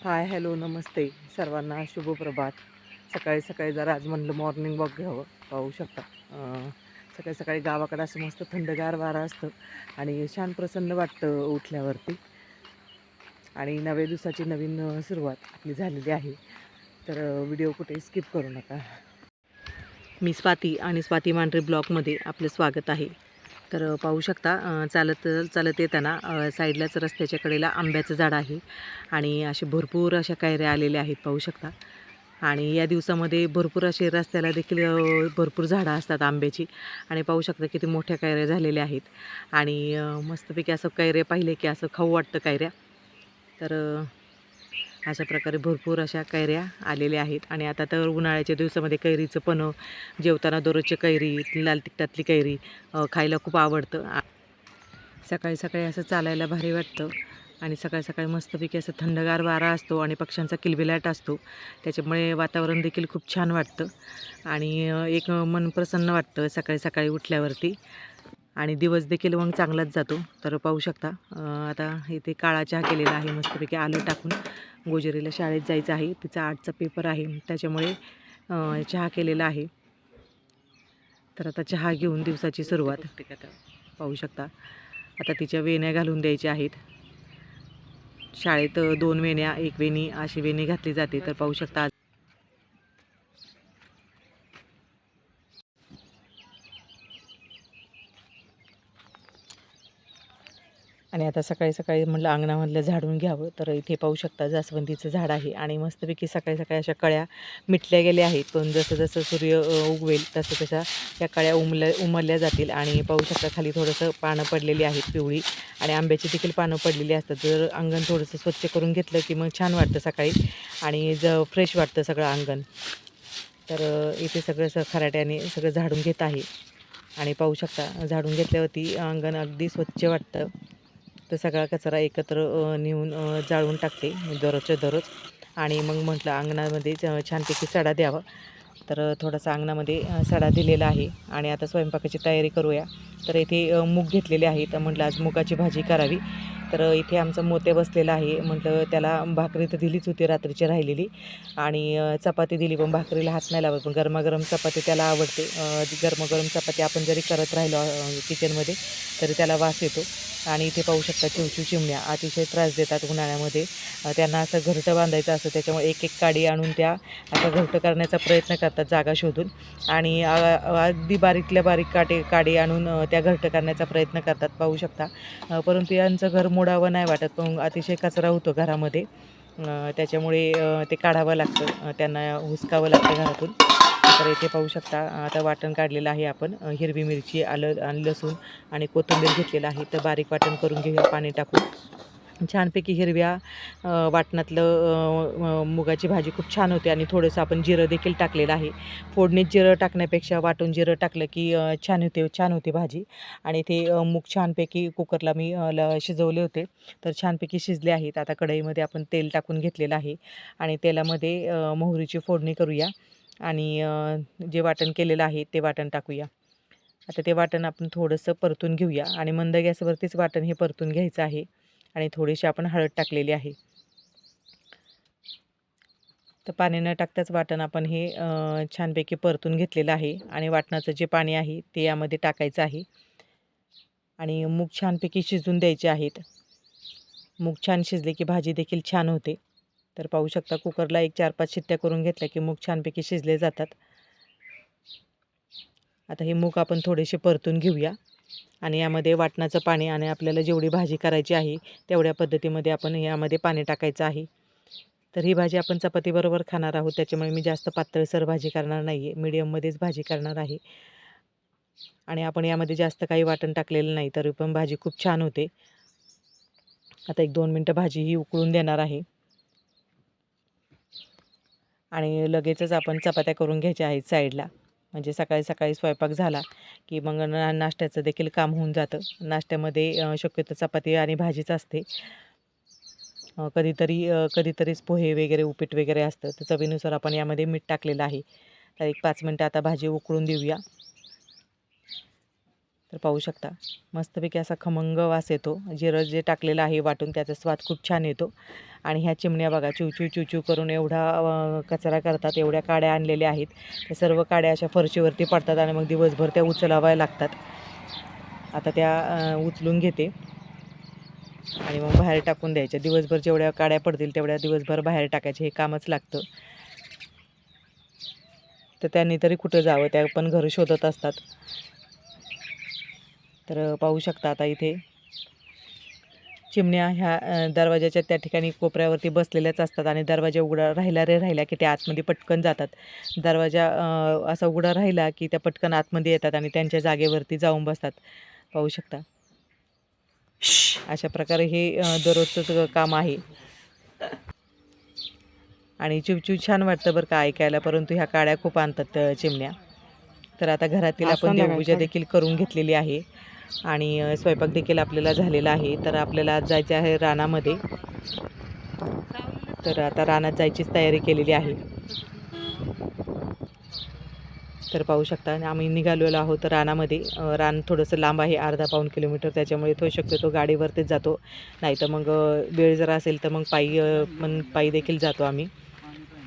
Hi hello नमस्ते. सर्वांना शुभप्रभात सकाळी सकाळी जरा आज म्हणलं मॉर्निंग वॉक घ्यावं. पाहू शकता. सकाळी सकाळी गावाकडं असं मस्त थंडगार वारा असतं आणि छान प्रसन्न वाटतं उठल्यावरती. आणि नव्या दिवसाची नवीन सुरुवात आपली झालेली आहे. तर व्हिडिओ कुठे स्किप करू नका. मी स्वाती आणि स्वाती मांढरे ब्लॉगमध्ये आपलं स्वागत आहे. तर पाहू शकता चालत चालत येताना साईडलाच रस्त्याच्या कडेला आंब्याचं झाड आहे आणि असे भरपूर अशा कायऱ्या आलेल्या आहेत पाहू शकता. आणि या दिवसामध्ये भरपूर असे रस्त्याला देखील भरपूर झाडं असतात आंब्याची आणि पाहू शकता किती मोठ्या कायऱ्या झालेल्या आहेत. आणि मस्तपैकी असं कायरे पाहिले की असं खाऊ वाटतं कायऱ्या तर अशा प्रकारे भरपूर अशा कैऱ्या आलेल्या आहेत. आणि आता तर उन्हाळ्याच्या दिवसामध्ये कैरीचं पण जेवताना दररोजची कैरी लाल तिखटातली कैरी खायला खूप आवडतं. सकाळी सकाळी असं चालायला भारी वाटतं. आणि सकाळी सकाळी मस्तपैकी असं थंडगार वारा असतो आणि पक्ष्यांचा किलबिलाट असतो. त्याच्यामुळे वातावरण देखील खूप छान वाटतं. आणि एक मन प्रसन्न वाटतं सकाळी सकाळी उठल्यावरती. आणि दिवस देखील मग चांगलाच जातो. तर पाहू शकता आता इथे काळा चहा केलेला आहे मस्तपैकी आलं टाकून. गोजरीला शाळेत जायचं आहे. तिचा आठचा पेपर आहे त्याच्यामुळे चहा केलेला आहे. तर आता चहा घेऊन दिवसाची सुरुवात. पाहू शकता आता तिच्या वेण्या घालून द्यायच्या आहेत. शाळेत दोन वेण्या एक वेणी अशी वेणी घातली जाते. तर पाहू शकता आणि आता सकाळी सकाळी म्हटलं अंगणामधलं झाडून घ्यावं तर इथे पाहू शकता जास्वंदीचं झाड आहे. आणि मस्तपैकी सकाळी सकाळी अशा कळ्या मिटल्या गेल्या आहेत. पण जसं जसं सूर्य उगवेल तसं तशा या कळ्या उमल्या उमरल्या जातील. आणि पाहू शकता खाली थोडंसं पानं पडलेली आहेत पिवळी. आणि आंब्याची देखील पानं पडलेली असतात. जर अंगण थोडंसं स्वच्छ करून घेतलं की मग छान वाटतं सकाळी. आणि ज फ्रेश वाटतं सगळं अंगण. तर इथे सगळं असं खराट्याने सगळं झाडून घेत आहे. आणि पाहू शकता झाडून घेतल्यावरती अंगण अगदी स्वच्छ वाटतं. तर सगळा कचरा एकत्र नेऊन जाळून टाकते दररोजच्या दररोज. आणि मग म्हटलं अंगणामध्ये छानपैकी सडा द्यावा. तर थोडासा अंगणामध्ये सडा दिलेला आहे आणि आता स्वयंपाकाची तयारी करूया. तर इथे मूग घेतलेले आहे. तर म्हटलं आज मुगाची भाजी करावी. तर इथे आमचा मोत्या बसलेला आहे. म्हटलं त्याला भाकरी तर दिलीच होती रात्रीची राहिलेली. आणि चपाती दिली पण भाकरीला हात नाही लावत. पण गरमागरम चपाती त्याला आवडते. गरमागरम चपाती आपण जरी करत राहिलो किचनमध्ये तरी त्याला वास येतो. आणि इथे पाहू शकता चिवचिव चिमण्या. अतिशय त्रास देतात उन्हाळ्यामध्ये. त्यांना असं घरटं बांधायचं असतं. त्याच्यामुळे एक एक काडी आणून त्या असं घरटं करण्याचा प्रयत्न करतात. जागा शोधून. आणि अगदी बारीकल्या बारीक काटे काडी आणून त्या घरटं करण्याचा प्रयत्न करतात पाहू शकता. परंतु यांचं घर मोडावं नाही वाटत पण अतिशय कचरा होतो घरामध्ये. त्याच्यामुळे ते काढावं लागतं त्यांना हुसकावं लागतं घरातून. तर इथे पाहू शकता आता वाटण काढलेलं आहे आपण. हिरवी मिरची आलं आणि लसूण आणि कोथिंबीर घेतलेलं आहे. तर बारीक वाटण करून घेऊया पाणी टाकून. छानपैकी हिरव्या वाटणातलं मुगाची भाजी खूप छान होते आणि थोडंसं आपण जिरं देखील टाकलेलं आहे. फोडणीत जिरं टाकण्यापेक्षा वाटून जिरं टाकलं की छान होते छान होते भाजी. आणि ते मूग छानपैकी कुकरला मी ल शिजवले होते. तर छानपैकी शिजले आहेत. आता कढईमध्ये आपण तेल टाकून घेतलेलं आहे. आणि तेलामध्ये मोहरीची फोडणी करूया. आणि जे वाटण केलेलं आहे ते वाटण टाकूया. आता ते वाटण आपण थोडंसं परतून घेऊया. आणि मंद गॅसवरतीच वाटण हे परतून घ्यायचं आहे. आणि थोडीशी आपण हळद टाकलेली आहे. तर पाणी न टाकताच वाटण आपण हे छानपैकी परतून घेतलेलं आहे आणि वाटणाचं जे पाणी आहे ते यामध्ये टाकायचं आहे. आणि मूग छानपैकी शिजून द्यायचे आहेत. मूग छान शिजले की भाजी देखील छान होते. तर पाहू शकता कुकरला एक चार पाच शिट्ट्या करून घेतल्या की मूग छानपैकी शिजले जातात. आता हे मूग आपण थोडेसे परतून घेऊया. आणि यामध्ये वाटणाचं पाणी आणि आपल्याला जेवढी भाजी करायची आहे तेवढ्या पद्धतीमध्ये आपण यामध्ये पाणी टाकायचं आहे. तर ही भाजी आपण चपातीबरोबर खाणार आहोत त्याच्यामुळे मी जास्त पातळसर भाजी करणार नाही आहे मीडियममध्येच भाजी करणार आहे. आणि आपण यामध्ये जास्त काही वाटण टाकलेलं नाही तरी पण भाजी खूप छान होते. आता एक दोन मिनटं भाजी ही उकळून देणार आहे. आणि लगेचच आपण चपात्या करून घ्यायच्या आहेत साईडला. म्हणजे सकाळी सकाळी स्वयंपाक झाला की मग ना नाश्त्याचं देखील काम होऊन जातं. नाश्त्यामध्ये शक्यतो चपाती आणि भाजीच असते. कधीतरी कधीतरीच पोहे वगैरे उपीट वगैरे असतं. तर चवीनुसार आपण यामध्ये मीठ टाकलेलं आहे. तर एक पाच मिनटं आता भाजी उकळून देऊया. तर पाहू शकता. मस्तपैकी असा खमंग वास येतो. जिरं जे टाकलेलं आहे वाटून त्याचा स्वाद खूप छान येतो. आणि ह्या चिमण्या बघा चिवचिव चिवचिव करून एवढा कचरा करतात एवढ्या काड्या आणलेल्या आहेत. त्या सर्व काड्या अशा फरशीवरती पडतात आणि मग दिवसभर त्या उचलाव्या लागतात. आता त्या उचलून घेते. आणि मग बाहेर टाकून द्यायच्या. दिवसभर जेवढ्या काड्या पडतील तेवढ्या दिवसभर बाहेर टाकायचे. हे कामच लागतं. तर त्यांनी तरी कुठं जावं? त्या पण घर शोधत असतात. तर पाहू शकता आता इथे. चिमण्या ह्या दरवाजाच्या त्या ठिकाणी कोपऱ्यावरती बसलेल्याच असतात आणि दरवाजा उघडा राहिला रे राहिला की त्या आतमध्ये पटकन जातात. दरवाजा असा उघडा राहिला की त्या पटकन आतमध्ये येतात आणि त्यांच्या जागेवरती जाऊन बसतात. पाहू शकता. अशा प्रकारे हे अ, दररोजचं काम आहे. आणि चिवचिव छान वाटतं बरं का ऐकायला परंतु ह्या काड्या खूप आणतात चिमण्या. तर आता घरातील आपण देवपूजा. देखील करून घेतलेली आहे. आणि स्वयंपाक देखील आपल्याला झालेला आहे. तर आपल्याला आज जायचं आहे रानामध्ये. तर आता रानात जायचीच तयारी केलेली आहे. तर पाहू शकता आम्ही निघालेलो आहोत रानामध्ये. रान थोडंसं लांब आहे अर्धा पाऊण किलोमीटर. त्याच्यामुळे तो शक्यतो गाडीवरतीच जातो. नाही तर मग वेळ जर असेल तर मग पायी पण पायी देखील जातो आम्ही.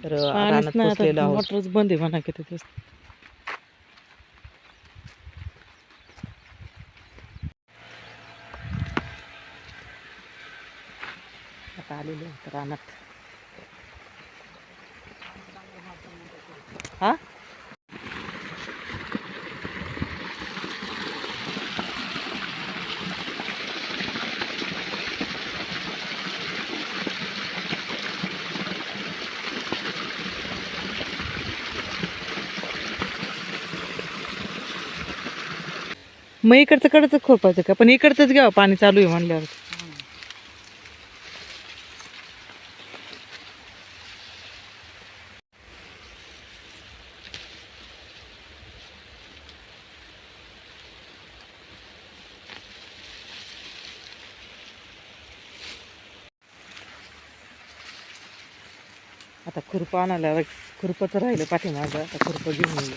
तर रानात पोचलेलो आहोत. बंद आहे म्हणा किती आता आलेलो आहोत रानात. हा? मग इकडचं कडचं खोपायचं का? पण इकडचंच घ्यावं पाणी चालू आहे म्हणल्यावर. आणायला खुरपंच राहिलं पाठीमागं आता खुरपं घेऊन येईल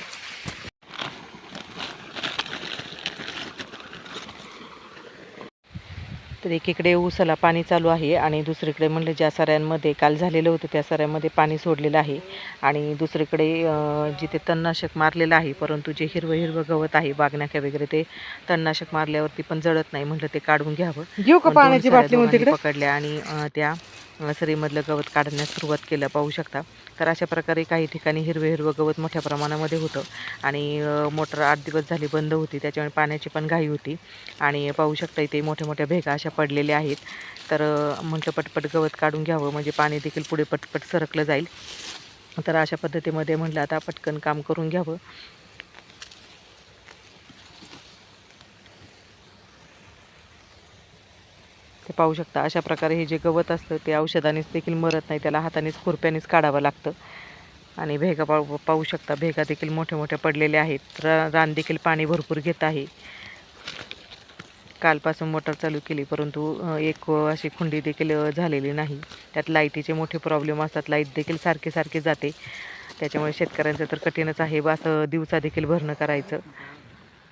तर एकीकडे ऊसाला पाणी चालू आहे आणि दुसरीकडे म्हणलं ज्या सऱ्यांमध्ये काल झालेलं होतं त्या सऱ्यामध्ये पाणी सोडलेलं आहे. आणि दुसरीकडे जिथे तणनाशक मारलेलं आहे परंतु जे हिरवं हिरवं गवत आहे बागनाक्या वगैरे ते तणनाशक मारल्यावरती पण जळत नाही म्हटलं ते काढून घ्यावं. घेऊ का पाण्याची बाटली पकडल्या आणि त्या सरीमधलं गवत काढण्यास सुरुवात केलं पाहू शकता. तर अशा प्रकारे काही ठिकाणी हिरवं हिरवं गवत मोठ्या प्रमाणामध्ये होतं. आणि मोटर आठ दिवस झाली बंद होती त्याच्यामुळे पाण्याची पण घाई होती. आणि पाहू शकता इथे मोठ्या मोठ्या भेगा अशा पडलेल्या आहेत. तर म्हटलं पटपट गवत काढून घ्यावं म्हणजे पाणी देखील पुढे पटपट सरकलं जाईल. तर अशा पद्धतीमध्ये म्हटलं आता पटकन काम करून घ्यावं. ते पाहू शकता. अशा प्रकारे हे जे गवत असतं ते औषधानेच देखील मरत नाही. त्याला हातानेच खुरप्यानेच काढावं लागतं. आणि भेगा पाहू पाहू शकता भेगा देखील मोठ्या मोठ्या पडलेल्या आहेत. रा रान देखील पाणी भरपूर घेत आहे. कालपासून मोटर चालू केली परंतु एक अशी खुंडी देखील झालेली नाही. त्यात लाईटीचे मोठे प्रॉब्लेम असतात. लाइट देखील सारखे सारखे जाते. त्याच्यामुळे शेतकऱ्यांचं तर कठीणच आहे. बा असं दिवसा देखील भरणं करायचं.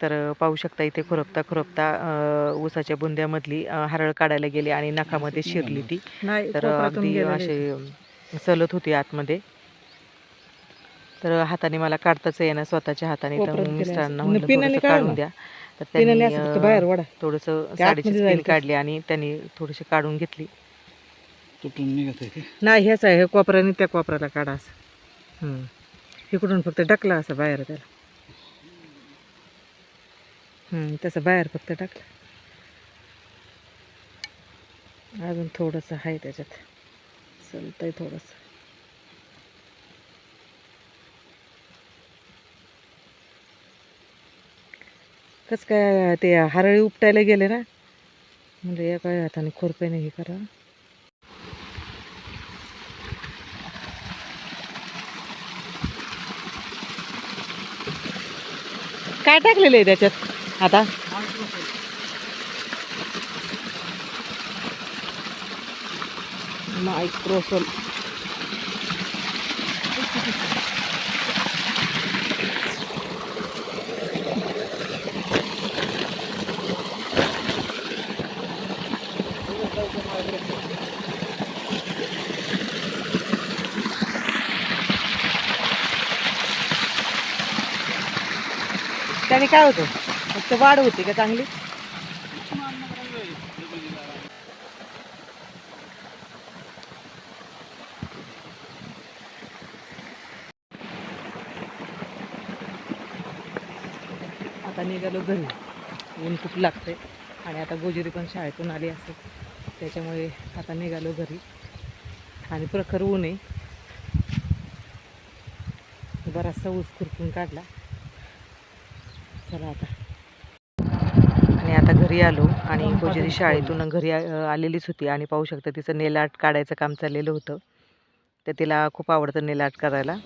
तर पाहू शकता इथे खुरपता खुरपता ऊसाच्या बुंद्यामधली हरळ काढायला गेली आणि नखामध्ये शिरली ती. तर अगदी असे सलत होती आतमध्ये. तर हाताने मला काढताच येणार स्वतःच्या हाताने. तर मिस्टरांना काढून ना. द्या. तर त्यांनी थोडंसं साडीची स्पिन काढली आणि त्यांनी थोडीशी काढून घेतली. नाही हेच आहे हे कोपऱ्याने त्या कोपऱ्याला काढा असं. हम्म. इकडून फक्त ढकला असं बाहेर त्याला. तसं बाहेर फक्त टाकलं. अजून थोडंसं आहे त्याच्यात. चलतंय थोडंसं. कसं काय ते हरळी उपटायला गेले ना? म्हणजे या काय हाताने खुरप्याने हे करा. काय टाकलेलं आहे त्याच्यात? आता? मायक्रोसोल काय होतं? मस्त वाढ होते का चांगली? आता निघालो घरी. ऊन खूप लागते आणि आता गोजुरी पण शाळेतून आली असेल. त्याच्यामुळे आता निघालो घरी. आणि प्रखर ऊन आहे. बराचसा ऊस खुरपून काढला. चला आता. घरी आलो आणि गोजरी शाळेतून घरी आलेलीच होती आणि पाहू शकता तिचं नेल आर्ट काढायचं काम चाललेलं होतं. तर तिला खूप आवडतं नेल आर्ट करायला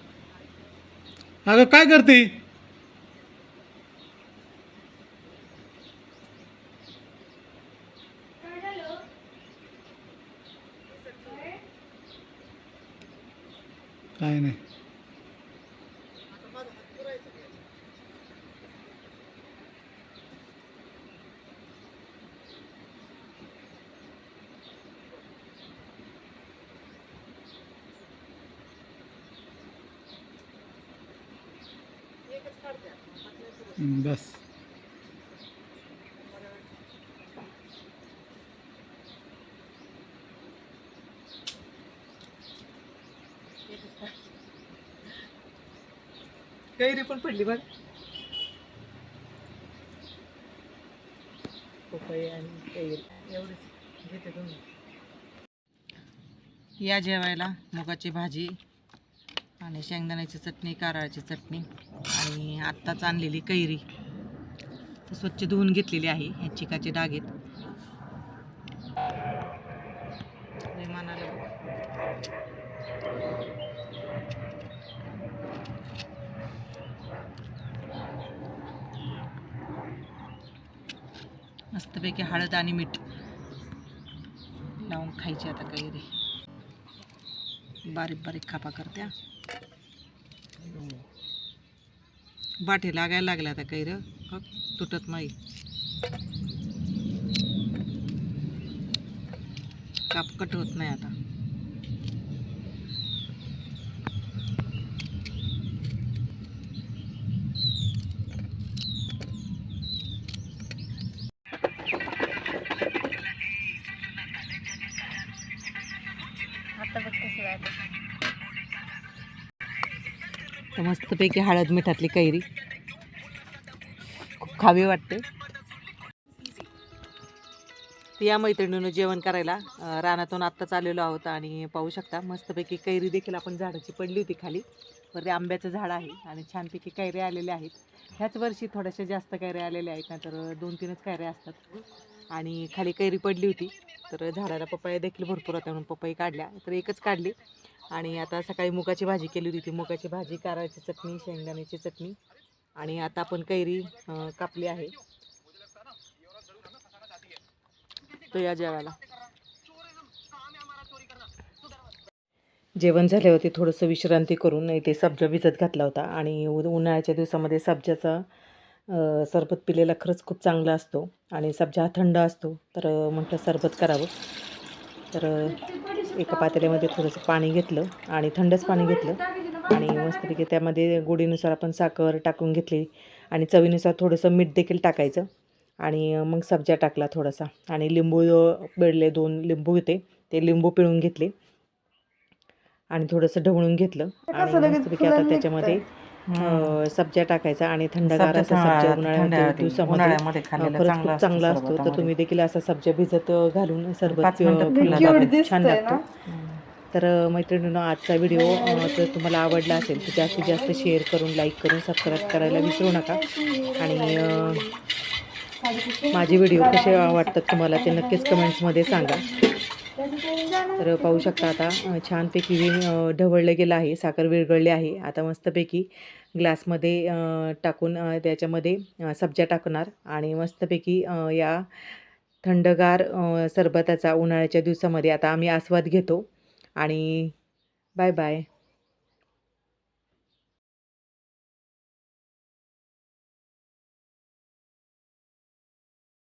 अगं काय करते? काय नाही. Mm, बस. कैरी पण पडली बघ. पपई आणि कैरी एवढीच. घेते तुम्ही. या जेवायला मुगाची भाजी आणि शेंगदाण्याची चटणी कारळाची चटणी. आणि आत्ताच आणलेली कैरी. तर स्वच्छ धुवून घेतलेली आहे ह्या चिकाचे डागेत विमानाला मस्तपैकी हळद आणि मीठ लावून खायची आता कैरी. बारीक बारीक खापा करत्या. बाटे लागायला लागल्या आता कैर. तुटत नाही. काप कट होत नाही आता. मस्तपैकी हळद मिठातली कैरी. खूप खावी वाटते. या मैत्रिणीनं जेवण करायला रानातून आत्ताच आलेलो आहोत आणि पाहू शकता मस्तपैकी कैरी देखील आपण झाडाची पडली होती खाली. तर ते आंब्याचं झाड आहे आणि छानपैकी कैऱ्या आलेल्या आहेत. ह्याच वर्षी थोड्याशा जास्त कैऱ्या आलेल्या आहेत ना तर दोन तीनच कैऱ्या असतात. आणि खाली कैरी पडली होती. तर झाडाला पपया देखील भरपूर होत्या म्हणून पपई काढल्या. तर एकच काढली. आणि आता सकाळी मुगाची भाजी केली होती. ती मुगाची भाजी कारळाची चटणी शेंगदाण्याची चटणी आणि आता आपण कैरी कापली आहे. तो या जेवायला. जेवण झाल्यावरती थोडंसं विश्रांती करून इथे सब्जा भिजत घातला होता. आणि उ- उन्हाळ्याच्या दिवसामध्ये सब्जाचा सरबत पिलेला खरंच खूप चांगला असतो आणि सब्जा हा थंड असतो. तर म्हटलं सरबत करावं. तर एका पातेल्यामध्ये थोडंसं पाणी घेतलं आणि थंडच पाणी घेतलं आणि मस्तपैकी त्यामध्ये गोडीनुसार आपण साखर टाकून घेतली आणि चवीनुसार थोडंसं मीठ देखील टाकायचं आणि मग सब्जा टाकला थोडासा आणि लिंबू पिळले दोन लिंबू होते ते लिंबू पिळून घेतले आणि थोडंसं ढवळून घेतलं आणि मस्तपैकी आता त्याच्यामध्ये सब्जा टाकायचा आणि थंडगार असा सब्जा उन्हाळ्या दिवसामध्ये अं, खरंच खूप चांगला असतो. तर तुम्ही देखील असा सब्जा भिजत घालून सरबत छान लागतो. तर मैत्रिणींनो आजचा व्हिडिओ जर तुम्हाला आवडला असेल तर जास्तीत जास्त शेअर करून लाईक करून सबस्क्राईब करायला विसरू नका. आणि माझे व्हिडिओ कसे वाटतात तुम्हाला ते नक्कीच कमेंट्समध्ये सांगा. तर पाहू शकता आता छानपैकी ढवळलं गेलं आहे साखर विरघळली आहे. आता मस्तपैकी ग्लासमध्ये टाकून त्याच्यामध्ये सब्जा टाकणार आणि मस्तपैकी या थंडगार सरबताचा उन्हाळ्याच्या दिवसामध्ये आता आम्ही आस्वाद घेतो आणि बाय बाय.